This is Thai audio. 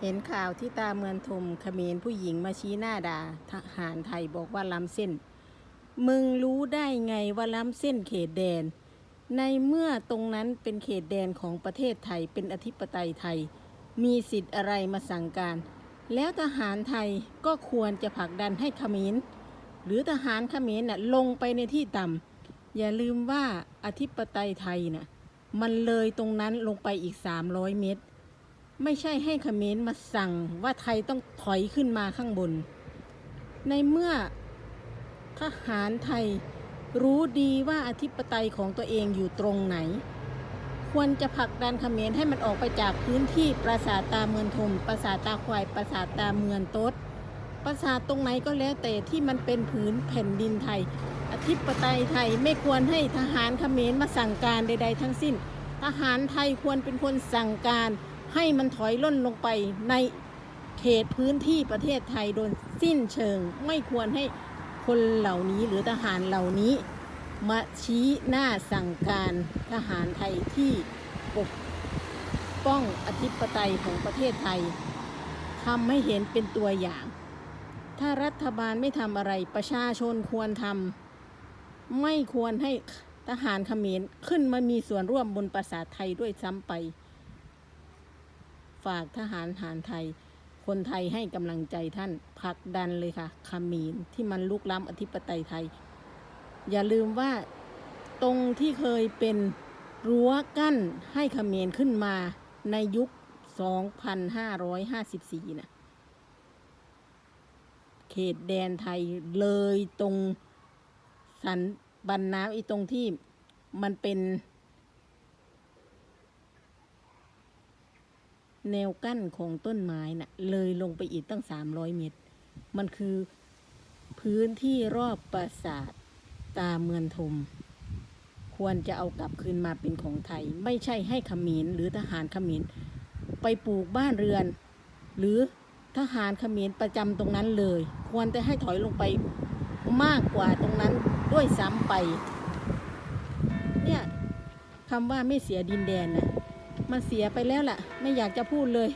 เห็นข่าวที่ตาเมือนทมเขมรผู้หญิงมาชี้หน้าด่าทหารไทยบอกว่าล้ำเส้น มึงรู้ได้ไงว่าล้ำเส้นเขตแดน ในเมื่อตรงนั้นเป็นเขตแดนของประเทศไทยเป็นอธิปไตยไทย มีสิทธิ์อะไรมาสั่งการ แล้วทหารไทยก็ควรจะผลักดันให้เขมรหรือทหารเขมรน่ะลงไปในที่ต่ำอย่าลืมว่าอธิปไตยไทยน่ะมันเลยตรงนั้นลงไปอีก 300 เมตร ไม่ใช่ให้เขมรมาสั่งว่าไทยต้องถอยขึ้นมาข้างบน ในเมื่อทหารไทยรู้ดีว่าอธิปไตยของตัวเองอยู่ตรงไหน ควรจะผลักดันเขมรให้มันออกไปจากพื้นที่ปราสาทตาเมือนทมปราสาทตาควายปราสาทตาเมือนตดปราสาทตรงไหนก็แล้วแต่ที่มันเป็นผืนแผ่นดินไทย อธิปไตยไทยไม่ควรให้ทหารเขมรมาสั่งการใด ๆ ทั้งสิ้น ทหารไทยควรเป็นคนสั่งการ ให้มันถอยล่นลงไปในเขตพื้นที่ประเทศไทยโดยสิ้นเชิง ไม่ควรให้คนเหล่านี้หรือทหารเหล่านี้ มาชี้หน้าสั่งการทหารไทยที่ปกป้องอธิปไตยของประเทศไทยทำให้เห็นเป็นตัวอย่าง ถ้ารัฐบาลไม่ทำอะไรประชาชนควรทำไม่ควรให้ทหารเขมรขึ้นมามีส่วนร่วมบนปราสาทไทยด้วยซ้ำไป ฝากทหารหารไทย คนไทยให้กำลังใจท่านผลักดันเลยค่ะขมรที่มันลุกล้ำอธิปไตยไทย อย่าลืมว่าตรงที่เคยเป็นรั้วกั้นให้ขมรขึ้นมาในยุค 2554 นะเขตแดนไทยเลยตรงสันบันน้ำอีตรงที่มันเป็น แนวกั้นของต้นไม้น่ะเลยลงไปอีกตั้ง 300 เมตร มันคือพื้นที่รอบปราสาทตาเมือนทม ควรจะเอากลับคืนมาเป็นของไทย ไม่ใช่ให้ขมรหรือทหารขมรไปปลูกบ้านเรือน หรือทหารขมรประจำตรงนั้นเลย ควรจะให้ถอยลงไปมากกว่าตรงนั้นด้วยซ้ำไป เนี่ยคำว่าไม่เสียดินแดนนะ มันเสียไปแล้วล่ะ ไม่อยากจะพูดเลย